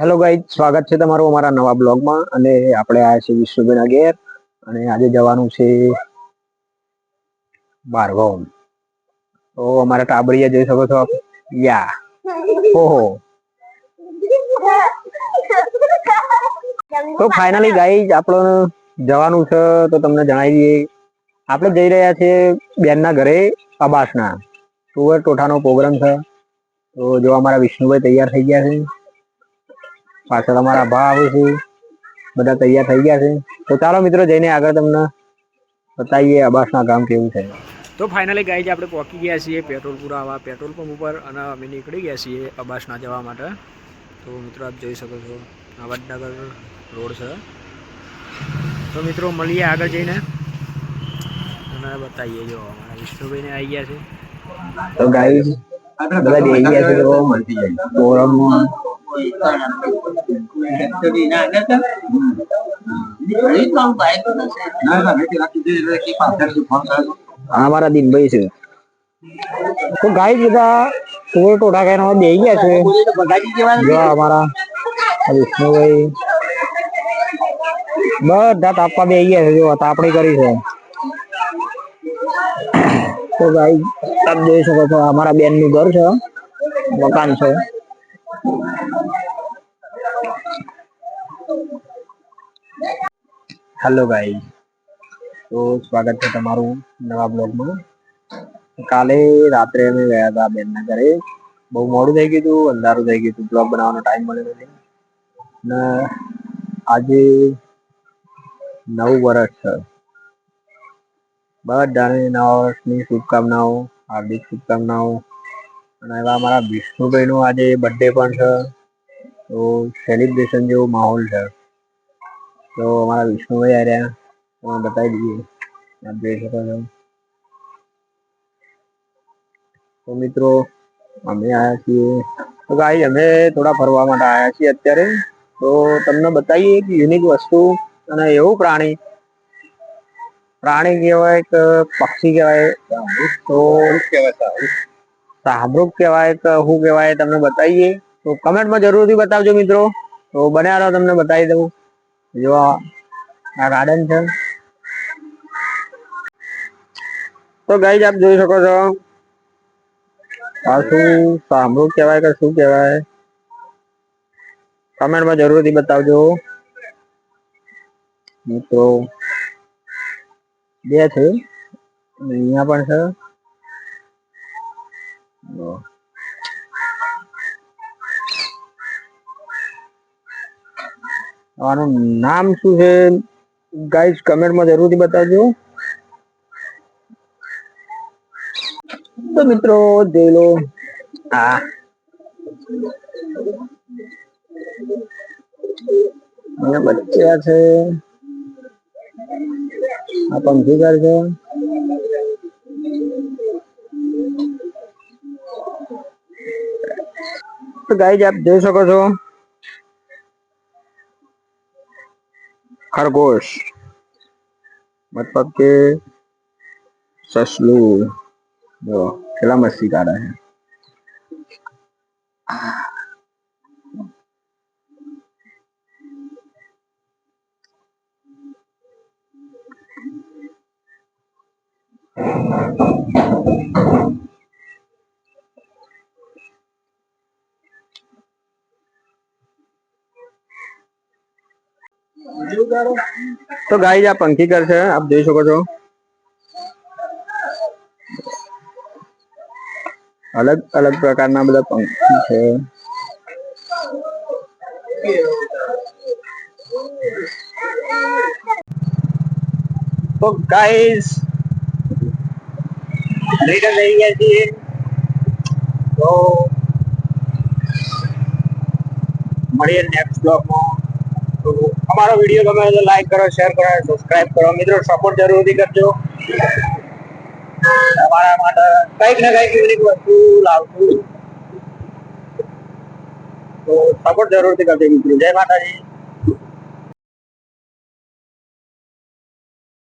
Hello guys સ્વાગત છે તમારું અમારા નવા બ્લોગમાં અને આપણે આવ્યા છીએ વિશ્વભાઈના ઘેર અને આજે જવાનું છે બારગામ. તો અમારા ટાબરિયા જઈ શકો છો યા. ઓહો. તો ફાઇનલી ગાઈઝ આપણે જવાનું છે તો તમને જણાવી દઈએ. આપણે જઈ રહ્યા છીએ બેનના ઘરે અબાસના. ટુવર ટોઠાનો પ્રોગ્રામ છે. તો જો અમારા વિષ્ણુભાઈ તૈયાર થઈ ગયા છે. પાછળ અમારા ભા આવે છે. બધા તૈયાર થઈ ગયા છે. તો ચાલો મિત્રો જઈને આગળ તમને બતાવીએ અબાસના ગામ કેવું છે. તો ફાઇનલી ગાઈઝ આપણે પહોંચી ગયા છીએ પેટ્રોલ પુરાવા પેટ્રોલ પંપ ઉપર અને અમે નીકળી ગયા છીએ અબાસના જવા માટે. તો મિત્રો આપ જોઈ શકો છો આ વડનગર રોડ છે. તો મિત્રો મળીએ આગળ જઈને. અને બતાવીએ જો અમારા વિષ્ણુભાઈને આવી ગયા છે. તો ગાઈઝ બધા જઈ ગયા છે તો પ્રોગ્રામમાં આ અમારા દિનભાઈ છે. તો ગાય બધા સોળ ટોટા ખાઈને બે ગયા છે. અમારા વિષ્ણુભાઈ. બધા તાપવા બે ગયા છે, જો તાપણી કરી છે. તો ગાય તમે જોઈ શકો છો અમારા બેનનું ઘર છે, મકાન છે. હેલો ગાઈઝ તો સ્વાગત છે તમારું નવા બ્લોગમાં. કાલે રાત્રે અમે ગયા હતા બેનના ઘરે. બહુ મોડું થઈ ગયું હતું, અંધારું થઈ ગયું હતું, બ્લોગ બનાવવાનો ટાઈમ મળ્યો નથી. ને આજે નવું વર્ષ છે. બધાને નવા વર્ષની શુભકામનાઓ, હાર્દિક શુભકામનાઓ. અને એવા અમારા વિષ્ણુભાઈનો આજે બર્થડે પણ છે. તો સેલિબ્રેશન જેવો માહોલ છે. તો અમારા વિષ્ણુભાઈ આવ્યા તમે બતાવી દઈએ. આપ જોઈ શકો છો તો. મિત્રો અમે આવ્યા છીએ. તો ભાઈ અમે થોડા ફરવા માટે આવ્યા છીએ અત્યારે. તો તમને બતાવીએ એક યુનિક વસ્તુ અને એવું પ્રાણી. પ્રાણી કહેવાય કે પક્ષી કહેવાય. તો સામરૂપ કહેવાય કે શું કહેવાય તમને બતાવીએ. તો કમેન્ટમાં જરૂરથી બતાવજો મિત્રો. તો બન્યા રહો તમને બતાવી દઉં. જો આ ગાર્ડન છે. તો ગાઈડ આપ જોઈ શકો છો. આ શું સાંભળું કહેવાય કે શું કહેવાય? કમેન્ટમાં જરૂરથી બતાવજો. મિત્રો, બે છે. અહીંયા પણ છે. આનું નામ શું છે? ગાઈઝ કમેન્ટમાં જરૂરથી બતાવજો. તો મિત્રો, જોઈ લો. આ. બચ્ચા છે. આ પંખીઘર છે. તો ગાઈઝ આપ જોઈ શકો છો. खरगोश मतलब के ससलू जो खिला मस्ती का रहा है તો ગાઈઝ આ પંખી ઘર છે આપ જોઈ શકો છો અલગ અલગ પ્રકારના બધા પંખી છે તો ગાઈઝ રિટર્ન થઈ ગયા છીએ તો મળીએ નેક્સ્ટ બ્લોગમાં તો અમારો વીડિયો ગમે તો લાઈક કરો શેર કરો સબસ્ક્રાઇબ કરો. મિત્રો સપોર્ટ જરૂરથી કરજો. તમારા માટે કંઈક ને કંઈક યુનિક વસ્તુ લાવશું. તો સપોર્ટ જરૂરથી કરજો મિત્રો. જય માતાજી.